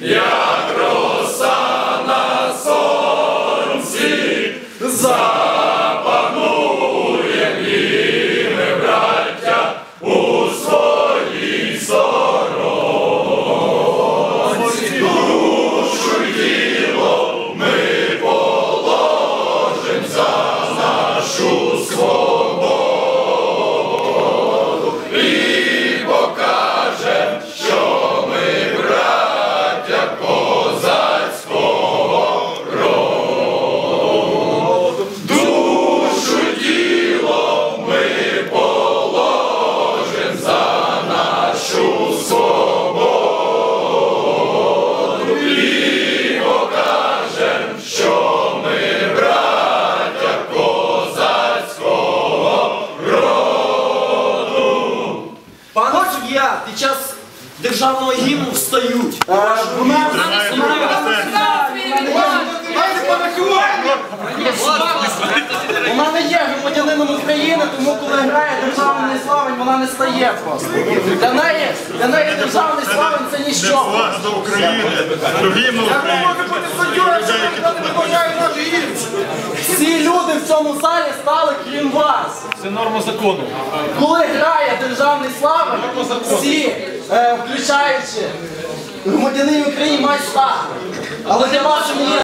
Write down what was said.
як роса на сонці. Під час державного гімну встають. Е, Вона Вона не є громадянином України, тому коли грає державний славень, вона не стає просто. Для неї, для неї державний славень це ніщо. до України, до гімну України. Всі люди в цьому залі стали крім вас. Це норма закону. Коли грає державний слава, всі, е, включаючи громадянин України, мають стати. Але для вас це не є